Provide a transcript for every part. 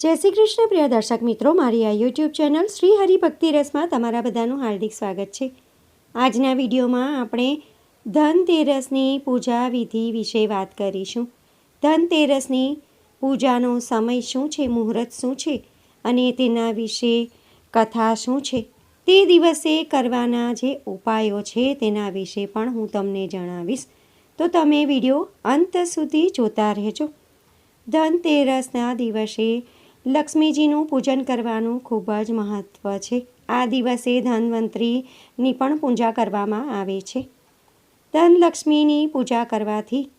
જય શ્રી કૃષ્ણ, પ્રિય દર્શક મિત્રો. મારી આ યુટ્યુબ ચેનલ શ્રી હરિભક્તિ રસમાં તમારા બધાનું હાર્દિક સ્વાગત છે. આજના વિડીયોમાં આપણે ધનતેરસની પૂજા વિધિ વિશે વાત કરીશું. ધનતેરસની પૂજાનો સમય શું છે, મુહૂર્ત શું છે અને તેના વિશે કથા શું છે? તે દિવસે કરવાના જે ઉપાયો છે તેના વિશે પણ હું તમને જણાવીશ. તો તમે વીડિયો અંત સુધી જોતા રહેજો. ધનતેરસના દિવસે લક્ષ્મીજીનું પૂજન કરવાનું ખૂબ જ મહત્ત્વ છે. આ દિવસે ધન્વંતરીની પણ પૂજા કરવામાં આવે છે. ધનલક્ષ્મીની પૂજા કરવાથી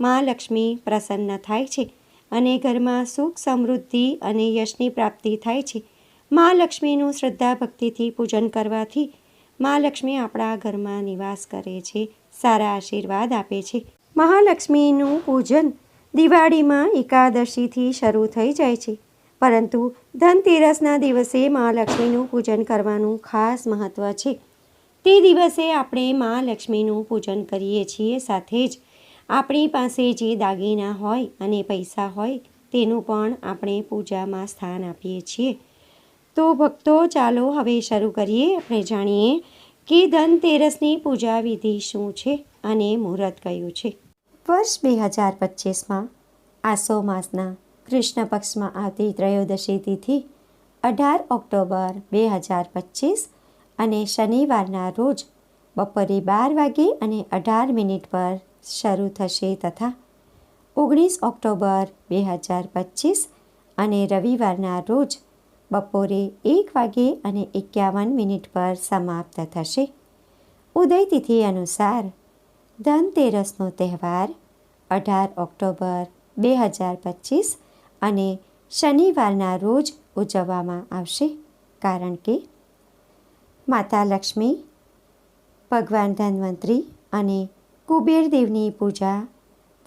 મા લક્ષ્મી પ્રસન્ન થાય છે અને ઘરમાં સુખ સમૃદ્ધિ અને યશની પ્રાપ્તિ થાય છે. મા લક્ષ્મીનું શ્રદ્ધા ભક્તિથી પૂજન કરવાથી મા લક્ષ્મી આપણા ઘરમાં નિવાસ કરે છે, સારા આશીર્વાદ આપે છે. મહાલક્ષ્મીનું પૂજન દિવાળીમાં એકાદશીથી શરૂ થઈ જાય છે. પરંતુ ધનતેરસના દિવસે મહાલક્ષ્મીનું પૂજન કરવાનું ખાસ મહત્ત્વ છે. તે દિવસે આપણે મા લક્ષ્મીનું પૂજન કરીએ છીએ સાથે જ આપણી પાસે જે દાગીના હોય અને પૈસા હોય તેનું પણ આપણે પૂજામાં સ્થાન આપીએ છીએ. તો ભક્તો, ચાલો હવે શરૂ કરીએ. આપણે જાણીએ કે ધનતેરસની પૂજા વિધિ શું છે અને મુહૂર્ત કયું છે. વર્ષ બે હજાર પચીસમાં આસો માસના કૃષ્ણ પક્ષમાં આવતી ત્રયોદશી તિથિ, અઢાર ઓક્ટોબર બે હજાર પચીસ અને શનિવારના રોજ બપોરે બાર વાગે અને અઢાર મિનિટ પર શરૂ થશે તથા ઓગણીસ ઓક્ટોબર બે હજાર પચીસ અને રવિવારના રોજ બપોરે એક વાગે અને એકાવન મિનિટ પર સમાપ્ત થશે. ઉદય તિથિ અનુસાર ધનતેરસનો તહેવાર અઢાર ઓક્ટોબર બે હજાર પચીસ અને શનિવારના રોજ ઉજવવામાં આવશે. કારણ કે માતા લક્ષ્મી, ભગવાન ધન્વંતરી અને કુબેર દેવની પૂજા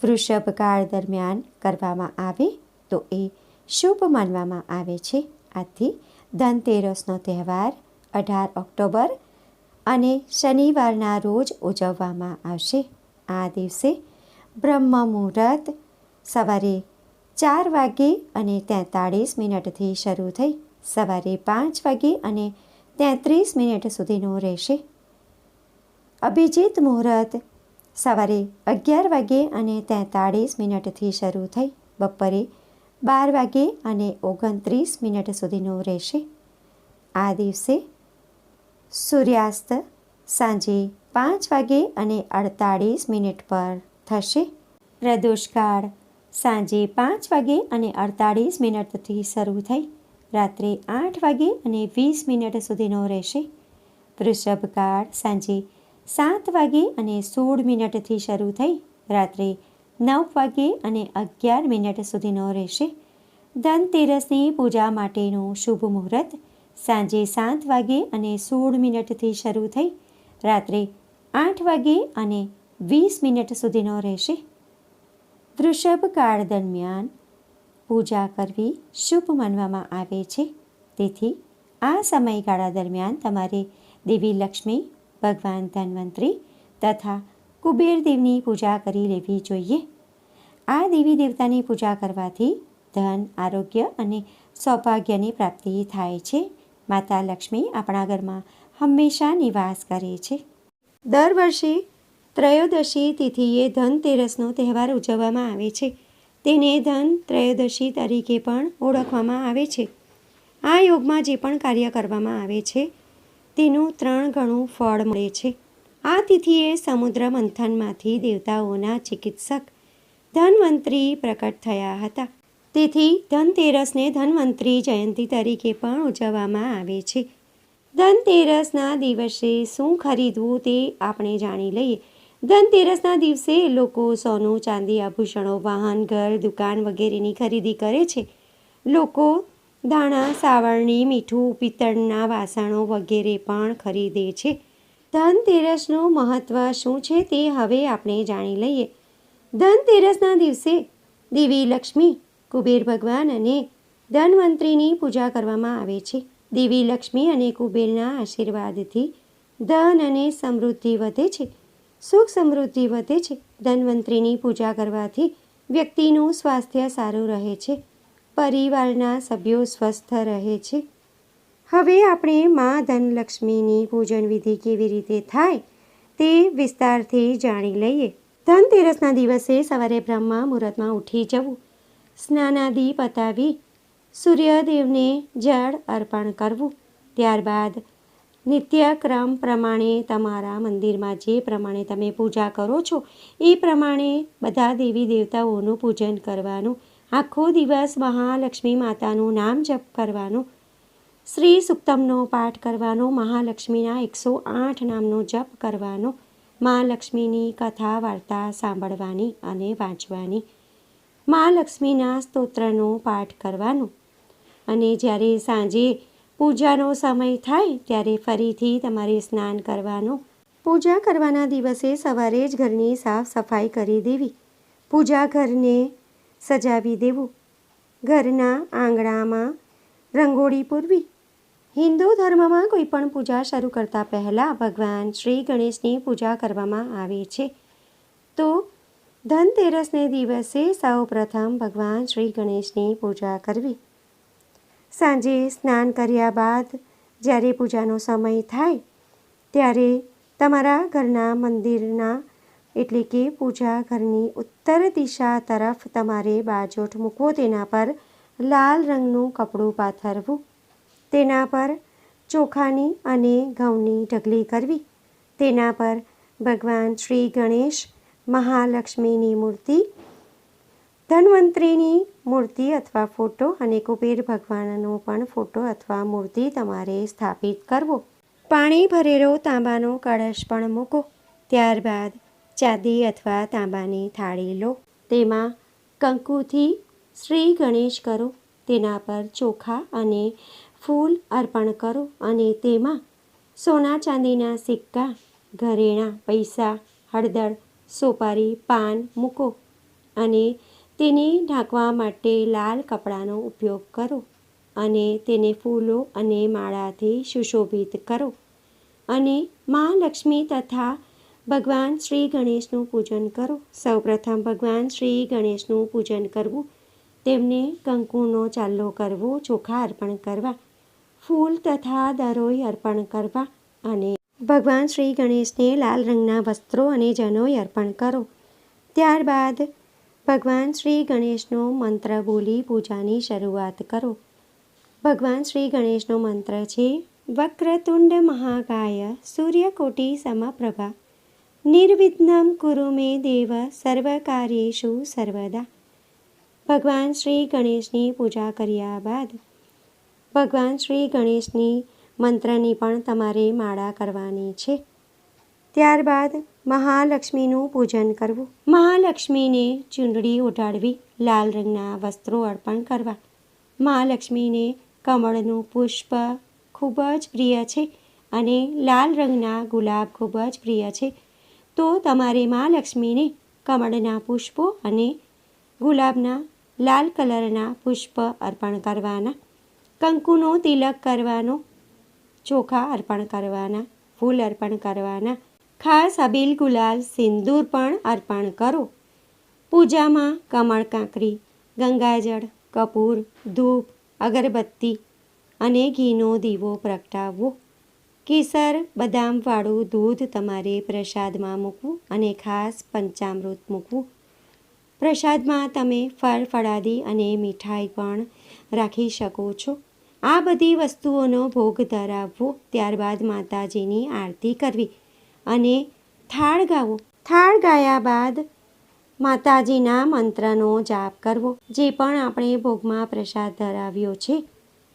વૃષભકાળ દરમિયાન કરવામાં આવે તો એ શુભ માનવામાં આવે છે. આથી ધનતેરસનો તહેવાર અઢાર ઓક્ટોબર અને શનિવારના રોજ ઉજવવામાં આવશે. આ દિવસે બ્રહ્મ મુહૂર્ત સવારે ચાર વાગે અને તેતાળીસ મિનિટથી શરૂ થઈ. સવારે પાંચ વાગે અને તેત્રીસ મિનિટ સુધીનું રહેશે. અભિજીત મુહૂર્ત સવારે અગિયાર વાગે અને તેતાળીસ મિનિટથી શરૂ થઈ. બપોરે બાર વાગે અને ઓગણત્રીસ મિનિટ સુધીનું રહેશે. આ દિવસે સૂર્યાસ્ત સાંજે પાંચ વાગે અને અડતાળીસ મિનિટ પર થશે. પ્રદોષકાળ સાંજે પાંચ વાગે અને અડતાળીસ મિનિટથી શરૂ થઈ. રાત્રે આઠ વાગે અને વીસ મિનિટ સુધીનો રહેશે. વૃષભકાળ સાંજે સાત વાગે અને સોળ મિનિટથી શરૂ થઈ. રાત્રે નવ વાગે અને અગિયાર મિનિટ સુધીનો રહેશે. ધનતેરસની પૂજા માટેનું શુભ મુહૂર્ત. સાંજે સાત વાગે અને સોળ મિનિટથી શરૂ થઈ. રાત્રે આઠ વાગે અને વીસ મિનિટ સુધીનો રહેશે. વૃષભ કાળ દરમિયાન પૂજા કરવી શુભ માનવામાં આવે છે. તેથી આ સમયગાળા દરમિયાન તમારે દેવી લક્ષ્મી, ભગવાન ધન્વંતરી તથા કુબેર દેવની પૂજા કરી લેવી જોઈએ. આ દેવી દેવતાની પૂજા કરવાથી ધન, આરોગ્ય અને સૌભાગ્યની પ્રાપ્તિ થાય છે. માતા લક્ષ્મી આપણા ઘરમાં હંમેશા નિવાસ કરે છે. દર વર્ષે ત્રયોદશી તિથિએ ધનતેરસનો તહેવાર ઉજવવામાં આવે છે. તેને ધન ત્રયોદશી તરીકે પણ ઓળખવામાં આવે છે. આ યોગમાં જે પણ કાર્ય કરવામાં આવે છે, તેનું ત્રણ ગણું ફળ મળે છે. આ તિથિએ સમુદ્ર મંથનમાંથી દેવતાઓના ચિકિત્સક, ધનવંતરી પ્રકટ થયા હતા. તેથી ધનતેરસને ધનવંતરી જયંતી તરીકે પણ ઉજવવામાં આવે છે. ધનતેરસના દિવસે શું ખરીદવું તે આપણે જાણી લઈએ. ધનતેરસના દિવસે લોકો સોનું, ચાંદી, આભૂષણો, વાહન, ઘર, દુકાન વગેરેની ખરીદી કરે છે. લોકો ધાણા, સાવરણી, મીઠું, પિત્તળના વાસણો વગેરે પણ ખરીદે છે. ધનતેરસનું મહત્ત્વ શું છે તે હવે આપણે જાણી લઈએ. ધનતેરસના દિવસે દેવી લક્ષ્મી, કુબેર ભગવાન અને ધનવંતરીની પૂજા કરવામાં આવે છે. દેવી લક્ષ્મી અને કુબેરના આશીર્વાદથી ધન અને સમૃદ્ધિ વધે છે. સુખ સમૃદ્ધિ વધે છે. ધન્વંતરીની પૂજા કરવાથી વ્યક્તિનું સ્વાસ્થ્ય સારું રહે છે. પરિવારના સભ્યો સ્વસ્થ રહે છે. હવે આપણે મા ધનલક્ષ્મીની પૂજન વિધિ કેવી રીતે થાય તે વિસ્તારથી જાણી લઈએ. ધનતેરસના દિવસે સવારે બ્રહ્મા મુહૂર્તમાં ઉઠી જવું. સ્નાનાદિ પતાવી સૂર્યદેવને જળ અર્પણ કરવું. ત્યારબાદ નિત્યક્રમ પ્રમાણે તમારા મંદિરમાં જે પ્રમાણે તમે પૂજા કરો છો, એ પ્રમાણે બધા દેવી દેવતાઓનું પૂજન કરવાનું, આખો દિવસ મહાલક્ષ્મી માતાનું નામ જપ કરવાનું, શ્રી સુક્તમનો પાઠ કરવાનો, મહાલક્ષ્મીના એકસો આઠ નામનો જપ કરવાનો, મહાલક્ષ્મીની કથા વાર્તા સાંભળવાની અને વાંચવાની, મહાલક્ષ્મીના સ્તોત્રનો પાઠ કરવાનો. અને જ્યારે સાંજે પૂજાનો સમય થાય ત્યારે ફરીથી તમારે સ્નાન કરવાનું. પૂજા કરવાના દિવસે સવારે જ ઘરની સાફ સફાઈ કરી દેવી. પૂજા ઘરને સજાવી દેવું. ઘરના આંગણામાં રંગોળી પૂરવી. હિન્દુ ધર્મમાં કોઈ પણ પૂજા શરૂ કરતા પહેલાં ભગવાન શ્રી ગણેશની પૂજા કરવામાં આવે છે. તો ધનતેરસને દિવસે સૌ પ્રથમ ભગવાન શ્રી ગણેશની પૂજા કરવી. સાંજે સ્નાન કર્યા બાદ જ્યારે પૂજાનો સમય થાય, ત્યારે તમારા ઘરના મંદિરના, એટલે કે પૂજા ઘરની ઉત્તર દિશા તરફ તમારે બાજોઠ મૂકવો, તેના પર લાલ રંગનું કપડું પાથરવું, તેના પર ચોખાની અને ઘઉંની ઢગલી કરવી, તેના પર ભગવાન શ્રી ગણેશ મહાલક્ષ્મીની મૂર્તિ ધન્વંતરીની મૂર્તિ અથવા ફોટો અને કુબેર ભગવાનનો પણ ફોટો અથવા મૂર્તિ તમારે સ્થાપિત કરવો. પાણી ભરેલો તાંબાનો કળશ પણ મૂકો. ત્યારબાદ ચાંદી અથવા તાંબાની થાળી લો. તેમાં કંકુથી શ્રી ગણેશ કરો. તેના પર ચોખા અને ફૂલ અર્પણ કરો અને તેમાં સોના ચાંદીના સિક્કા, ઘરેણાં પૈસા, હળદર, સોપારી, પાન મૂકો અને તેને ઢાંકવા માટે લાલ કપડાનો ઉપયોગ કરો અને તેને ફૂલો અને માળાથી સુશોભિત કરો. અને મા લક્ષ્મી તથા ભગવાન શ્રી ગણેશનું પૂજન કરો. સૌપ્રથમ ભગવાન શ્રી ગણેશનું પૂજન કરવું. તેમને કંકુનો ચાલ્લો કરવો, ચોખા અર્પણ કરવા, ફૂલ તથા દરોઈ અર્પણ કરવા અને ભગવાન શ્રી ગણેશને લાલ રંગના વસ્ત્રો અને જનોઈ અર્પણ કરો. ત્યારબાદ ભગવાન શ્રી ગણેશનો મંત્ર બોલી પૂજાની શરૂઆત કરો. ભગવાન શ્રી ગણેશનો મંત્ર છે, વક્રતુંડ મહાકાય સૂર્યકોટી સમપ્રભા. નિર્વિઘ્નમ કુરુ મે દેવ સર્વકાર્યેશુ સર્વદા. ભગવાન શ્રી ગણેશની પૂજા કર્યા બાદ, ભગવાન શ્રી ગણેશની મંત્રની પણ તમારે માળા કરવાની છે. ત્યારબાદ મહાલક્ષ્મીનું પૂજન કરવું. મહાલક્ષ્મીને ચૂંદડી ઉઢાડવી લાલ રંગના વસ્ત્રો અર્પણ કરવા. મહાલક્ષ્મીને કમળનું પુષ્પ ખૂબ જ પ્રિય છે અને લાલ રંગના ગુલાબ ખૂબ જ પ્રિય છે. તો તમારે મહાલક્ષ્મીને કમળના પુષ્પો અને ગુલાબના લાલ કલરના પુષ્પ અર્પણ કરવાના. કંકુનો તિલક કરવાનો, ચોખા અર્પણ કરવાના, ફૂલ અર્પણ કરવાના ખાસ અબીલ ગુલાલ સિંદૂર પણ અર્પણ કરો. પૂજામાં કમળ કાંકરી, ગંગાજળ, કપૂર, ધૂપ, અગરબત્તી અને ઘીનો દીવો પ્રગટાવવો. કેસર બદામવાળું દૂધ તમારે પ્રસાદમાં મૂકવું અને ખાસ પંચામૃત મૂકવું. પ્રસાદમાં તમે ફળ, ફળાદી અને મીઠાઈ પણ રાખી શકો છો. આ બધી વસ્તુઓનો ભોગ ધરાવવો. ત્યારબાદ માતાજીની આરતી કરવી. અને થાળ ગાવો. થાળ ગાયા બાદ માતાજીના મંત્રનો જાપ કરવો. જે પણ આપણે ભોગમાં પ્રસાદ ધરાવ્યો છે,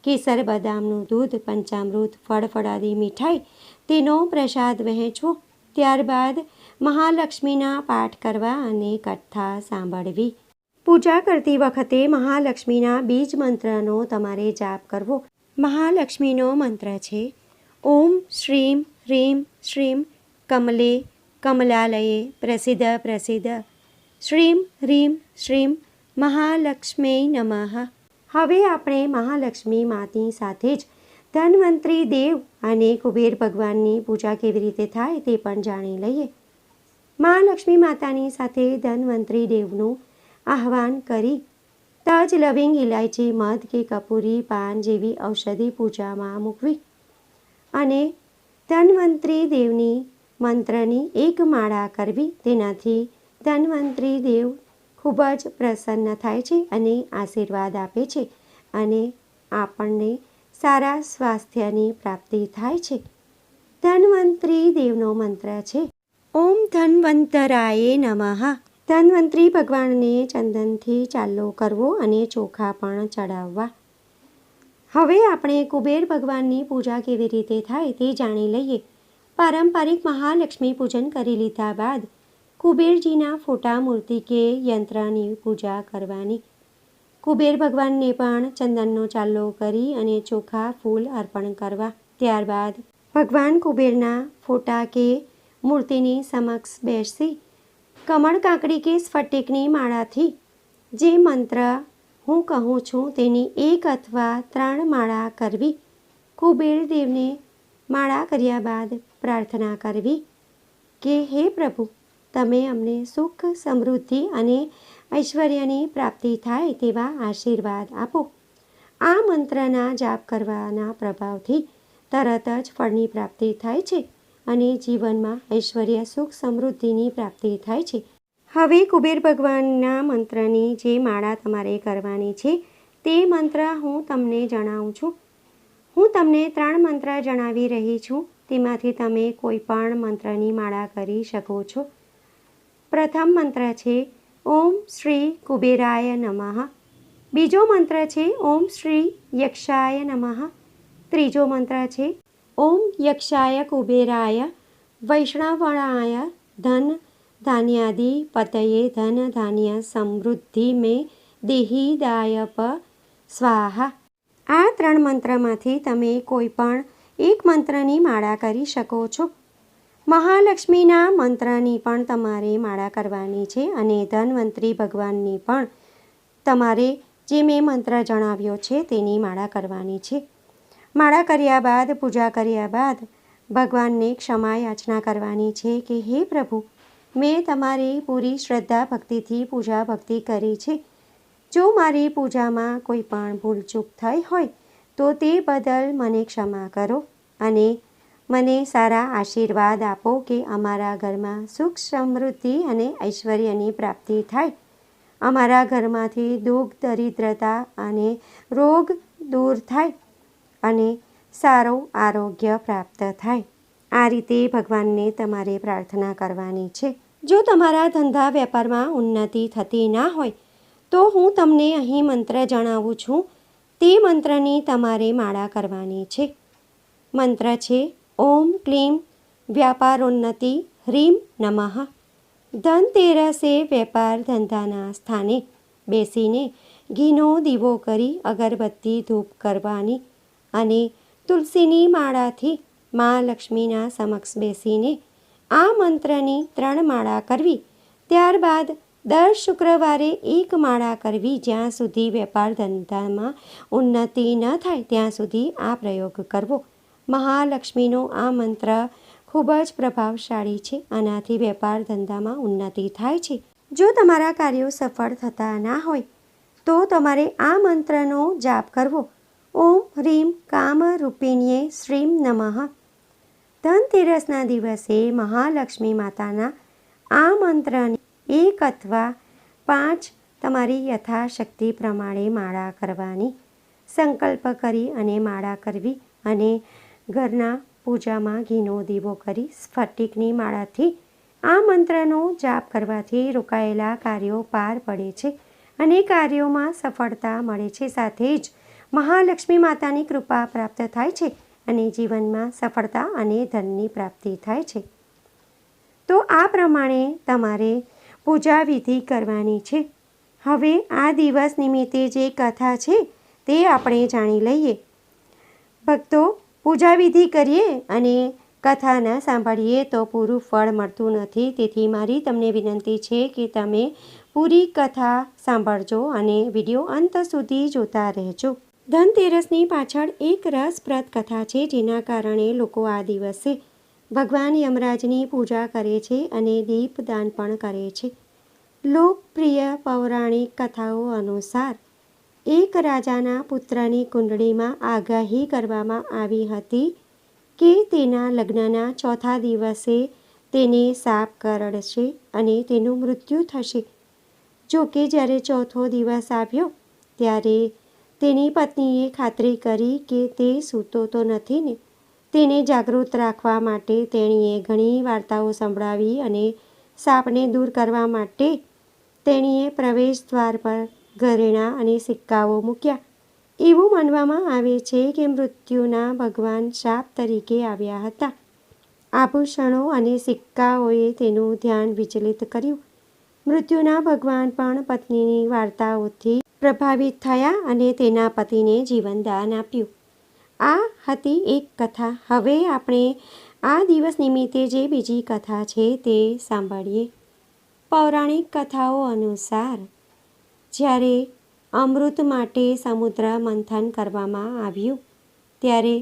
કેસર બદામનું દૂધ, પંચામૃત, ફળફળાદી મીઠાઈ, તેનો પ્રસાદ વહેંચવો. ત્યારબાદ મહાલક્ષ્મીના પાઠ કરવા અને કથા સાંભળવી. પૂજા કરતી વખતે મહાલક્ષ્મીના બીજ મંત્રનો તમારે જાપ કરવો. મહાલક્ષ્મીનો મંત્ર છે, ઓમ શ્રીમ હ્રીમ શ્રીમ કમલે, કમલાલયે પ્રસિદ્ધ પ્રસિદ્ધ. શ્રીમ હ્રીમ શ્રીમ, મહાલક્ષ્મી નમઃ. હવે આપણે મહાલક્ષ્મી માતી સાથે જ ધન્વંતરી દેવ અને કુબેર ભગવાનની પૂજા કેવી રીતે થાય તે પણ જાણી લઈએ. મહાલક્ષ્મી માતાની સાથે ધન્વંતરી દેવનું આહવાન કરી તજ લવિંગ ઇલાયચી મધ કે કપૂરી, પાન જેવી ઔષધિ પૂજામાં મૂકવી અને ધન્વંતરી દેવની મંત્રની એક માળા કરવી તેનાથી ધન્વંતરી દેવ ખૂબ જ પ્રસન્ન થાય છે અને આશીર્વાદ આપે છે અને આપણને સારા સ્વાસ્થ્યની પ્રાપ્તિ થાય છે. ધન્વંતરી દેવનો મંત્ર છે, ઓમ ધન્વંતરાય નમઃ. ધન્વંતરી ભગવાનને ચંદનથી ચાલ્લો કરવો અને ચોખા પણ ચડાવવા. હવે આપણે કુબેર ભગવાનની પૂજા કેવી રીતે થાય તે જાણી લઈએ. પારંપરિક મહાલક્ષ્મી પૂજન કરી લીધા બાદ કુબેરજીના ફોટા મૂર્તિ કે યંત્રની પૂજા કરવાની. કુબેર ભગવાનને પણ ચંદનનો ચાલ્લો કરી અને ચોખા, ફૂલ અર્પણ કરવા. ત્યારબાદ ભગવાન કુબેરના ફોટા કે મૂર્તિની સમક્ષ બેસી કમળ કાંકડી કે સ્ફટિકની માળાથી જે મંત્ર હું કહું છું તેની એક અથવા ત્રણ માળા કરવી. કુબેર દેવને માળા કર્યા બાદ પ્રાર્થના કરવી કે હે પ્રભુ, તમે અમને સુખ, સમૃદ્ધિ અને ઐશ્વર્યની પ્રાપ્તિ થાય તેવા આશીર્વાદ આપો. આ મંત્રના જાપ કરવાના પ્રભાવથી તરત જ ફળની પ્રાપ્તિ થાય છે અને જીવનમાં ઐશ્વર્ય, સુખ, સમૃદ્ધિની પ્રાપ્તિ થાય છે. હવે કુબેર ભગવાનના મંત્રની જે માળા તમારે કરવાની છે, તે મંત્ર હું તમને જણાવું છું. હું તમને ત્રણ મંત્ર જણાવી રહી છું. તેમાંથી તમે કોઈ પણ મંત્રની માળા કરી શકો છો. પ્રથમ મંત્ર છે, ઓમ શ્રી કુબેરાય નમઃ. બીજો મંત્ર છે, ઓમ શ્રી યક્ષાય નમઃ. ત્રીજો મંત્ર છે, ઓમ યક્ષાય કુબેરાય વૈષ્ણવણાય ધન ધાન્યાદિ પતયે ધન ધાન્ય સમૃદ્ધિ મે દેહીદાય પ સ્વાહા. આ ત્રણ મંત્રમાંથી તમે કોઈ પણ એક મંત્રની માળા કરી શકો છો. મહાલક્ષ્મીના મંત્રની પણ તમારે માળા કરવાની છે અને ધનવંતરી ભગવાનની પણ તમારે જે મેં મંત્ર જણાવ્યો છે તેની માળા કરવાની છે. માળા કર્યા બાદ, પૂજા કર્યા બાદ ભગવાનને ક્ષમા યાચના કરવાની છે કે, હે પ્રભુ, મેં તમારી પૂરી શ્રદ્ધા ભક્તિથી પૂજા ભક્તિ કરી છે. જો મારી પૂજામાં કોઈ પણ ભૂલચૂક થઈ હોય તો તે બદલ મને ક્ષમા કરો અને મને સારા આશીર્વાદ આપો કે અમારા ઘરમાં સુખ સમૃદ્ધિ અને ઐશ્વર્યની પ્રાપ્તિ થાય. અમારા ઘરમાંથી દુઃખ, દરિદ્રતા અને રોગ દૂર થાય અને સારું આરોગ્ય પ્રાપ્ત થાય. આ રીતે ભગવાનને તમારે પ્રાર્થના કરવાની છે. જો તમારા ધંધા વેપારમાં ઉન્નતિ થતી ના હોય, તો હું તમને અહીં મંત્ર જણાવું છું. તે મંત્રની તમારે માળા કરવાની છે. મંત્ર છે, ઓમ ક્લીમ વ્યાપારોન્નતિ હ્રીમ નમઃ. ધનતેરસે વેપાર ધંધાના સ્થાને બેસીને ઘીનો દીવો કરી અગરબત્તી ધૂપ કરવાની અને તુલસીની માળાથી મા લક્ષ્મીના સમક્ષ બેસીને આ મંત્રની ત્રણ માળા કરવી. ત્યારબાદ દર શુક્રવારે એક માળા કરવી જ્યાં સુધી વેપાર ધંધામાં ઉન્નતિ ન થાય, ત્યાં સુધી આ પ્રયોગ કરવો. મહાલક્ષ્મીનો આ મંત્ર ખૂબ જ પ્રભાવશાળી છે. આનાથી વેપાર ધંધામાં ઉન્નતિ થાય છે. જો તમારા કાર્યો સફળ થતા ના હોય, તો તમારે આ મંત્રનો જાપ કરવો. ઓમ હ્રીમ કામ રૂપિણીએ શ્રીમ નમઃ. ધનતેરસના દિવસે મહાલક્ષ્મી માતાના આ મંત્રની એક અથવા પાંચ તમારી યથાશક્તિ પ્રમાણે માળા કરવાની સંકલ્પ કરી અને માળા કરવી અને ઘરના પૂજામાં ઘીનો દીવો કરી સ્ફટિકની માળાથી આ મંત્રનો જાપ કરવાથી રોકાયેલા કાર્યો પાર પડે છે અને કાર્યોમાં સફળતા મળે છે. સાથે જ મહાલક્ષ્મી માતાની કૃપા પ્રાપ્ત થાય છે અને જીવનમાં સફળતા અને ધનની પ્રાપ્તિ થાય છે. તો આ પ્રમાણે તમારે પૂજા વિધિ કરવાની છે. હવે આ દિવસ નિમિત્તે જે કથા છે તે આપણે જાણી લઈએ. ભક્તો, પૂજા વિધિ કરીએ અને કથા ન સાંભળીએ તો પૂરું ફળ મળતું નથી. તેથી મારી તમને વિનંતી છે કે તમે પૂરી કથા સાંભળજો અને વીડિયો અંત સુધી જોતા રહેજો. ધનતેરસની પાછળ એક રસપ્રદ કથા છે જેના કારણે લોકો આ દિવસે ભગવાન યમરાજની પૂજા કરે છે અને દીપદાન પણ કરે છે. લોકપ્રિય પૌરાણિક કથાઓ અનુસાર, એક રાજાના પુત્રની કુંડળીમાં આગાહી કરવામાં આવી હતી કે તેના લગ્નના ચોથા દિવસે તેને સાપ કરડશે અને તેનું મૃત્યુ થશે. જો કે જ્યારે ચોથો દિવસ આવ્યો, ત્યારે તેની પત્નીએ ખાતરી કરી કે તે સૂતો તો નથી ને તેને જાગૃત રાખવા માટે તેણીએ ઘણી વાર્તાઓ સંભળાવી અને સાપને દૂર કરવા માટે તેણીએ પ્રવેશ દ્વાર પર ઘરેણાં અને સિક્કાઓ મૂક્યા. એવું માનવામાં આવે છે કે મૃત્યુના ભગવાન શાપ તરીકે આવ્યા હતા. આભૂષણો અને સિક્કાઓએ તેનું ધ્યાન વિચલિત કર્યું. મૃત્યુના ભગવાન પણ પત્નીની વાર્તાઓથી પ્રભાવિત થયા અને તેના પતિને જીવનદાન આપ્યું. આ હતી એક કથા. હવે આપણે આ દિવસ નિમિત્તે જે બીજી કથા છે તે સાંભળીએ. પૌરાણિક કથાઓ અનુસાર, જ્યારે અમૃત માટે સમુદ્ર મંથન કરવામાં આવ્યું, ત્યારે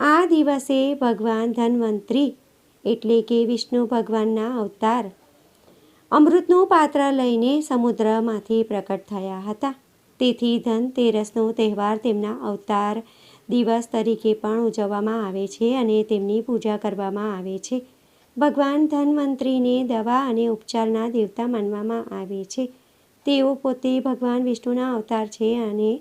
આ દિવસે ભગવાન ધન્વંતરી, એટલે કે વિષ્ણુ ભગવાનના અવતાર, અમૃતનું પાત્ર લઈને સમુદ્રમાંથી પ્રકટ થયા હતા. તેથી ધનતેરસનો તહેવાર તેમના અવતાર દિવસ તરીકે પણ ઉજવવામાં આવે છે અને તેમની પૂજા કરવામાં આવે છે. ભગવાન ધન્વંતરીને દવા અને ઉપચારના દેવતા માનવામાં આવે છે. તેઓ પોતે ભગવાન વિષ્ણુના અવતાર છે અને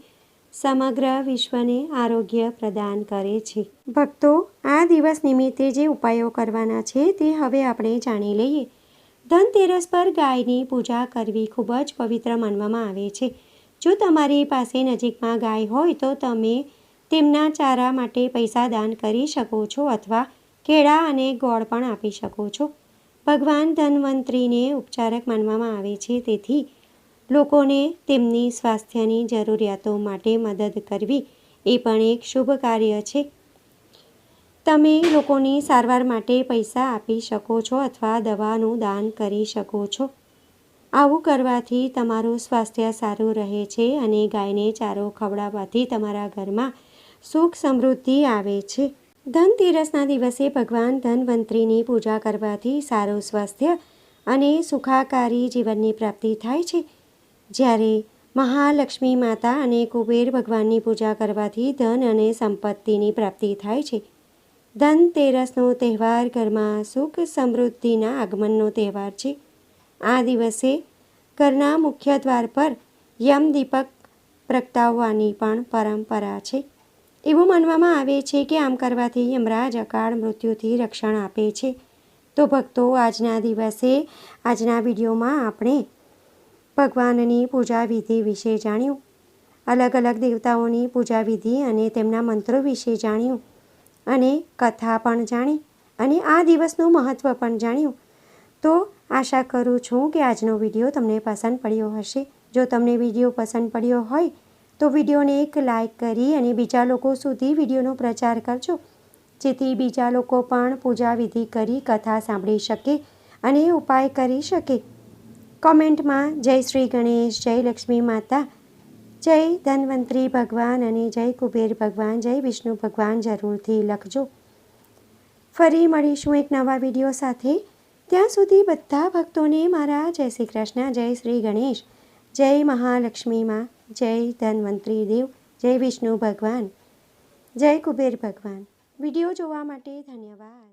સમગ્ર વિશ્વને આરોગ્ય પ્રદાન કરે છે. ભક્તો, આ દિવસ નિમિત્તે જે ઉપાયો કરવાના છે તે હવે આપણે જાણી લઈએ. ધનતેરસ પર ગાયની પૂજા કરવી ખૂબ જ પવિત્ર માનવામાં આવે છે. જો તમારી પાસે નજીકમાં ગાય હોય તો તમે તેમના ચારા માટે પૈસા દાન કરી શકો છો અથવા કેળા અને ગોળ પણ આપી શકો છો. ભગવાન ધન્વંતરીને ઉપચારક માનવામાં આવે છે. તેથી લોકોને તેમની સ્વાસ્થ્યની જરૂરિયાતો માટે મદદ કરવી એ પણ એક શુભ કાર્ય છે. તમે લોકોની સારવાર માટે પૈસા આપી શકો છો અથવા દવાનું દાન કરી શકો છો. આવું કરવાથી તમારું સ્વાસ્થ્ય સારું રહે છે અને ગાયને ચારો ખવડાવવાથી તમારા ઘરમાં સુખ સમૃદ્ધિ આવે છે. ધનતેરસના દિવસે ભગવાન ધનવંતરીની પૂજા કરવાથી સારું સ્વાસ્થ્ય અને સુખાકારી જીવનની પ્રાપ્તિ થાય છે. જ્યારે મહાલક્ષ્મી માતા અને કુબેર ભગવાનની પૂજા કરવાથી ધન અને સંપત્તિની પ્રાપ્તિ થાય છે. ધનતેરસનો તહેવાર ઘરમાં સુખ સમૃદ્ધિના આગમનનો તહેવાર છે. આ દિવસે ઘરના મુખ્ય દ્વાર પર યમદીપક પ્રગટાવવાની પણ પરંપરા છે. એવું માનવામાં આવે છે કે આમ કરવાથી યમરાજ અકાળ મૃત્યુથી રક્ષણ આપે છે. તો ભક્તો, આજના દિવસે, આજના વિડીયોમાં આપણે ભગવાનની પૂજા વિધિ વિશે જાણ્યું. અલગ અલગ દેવતાઓની પૂજા વિધિ અને તેમના મંત્રો વિશે જાણ્યું. અને કથા પણ જાણી અને આ દિવસનું મહત્ત્વ પણ જાણ્યું. તો આશા કરું છું કે આજનો વીડિયો તમને પસંદ પડ્યો હશે. જો તમને વીડિયો પસંદ પડ્યો હોય તો વિડીયોને એક લાઈક કરી અને બીજા લોકો સુધી વિડીયોનો પ્રચાર કરજો. જેથી બીજા લોકો પણ પૂજા વિધિ કરી કથા સાંભળી શકે અને ઉપાય કરી શકે. કોમેન્ટમાં જય શ્રી ગણેશ, જય લક્ષ્મી માતા, જય ધન્વંતરી ભગવાન અને જય કુબેર ભગવાન, જય વિષ્ણુ ભગવાન જરૂરથી લખજો. ફરી મળીશું એક નવા વીડિયો સાથે. ત્યાં સુધી બધા ભક્તોને મારા જય શ્રી કૃષ્ણ, જય શ્રી ગણેશ, જય મહાલક્ષ્મીમાં જય ધન્વંતરી દેવ જય વિષ્ણુ ભગવાન જય કુબેર ભગવાન. વીડિયો જોવા માટે ધન્યવાદ.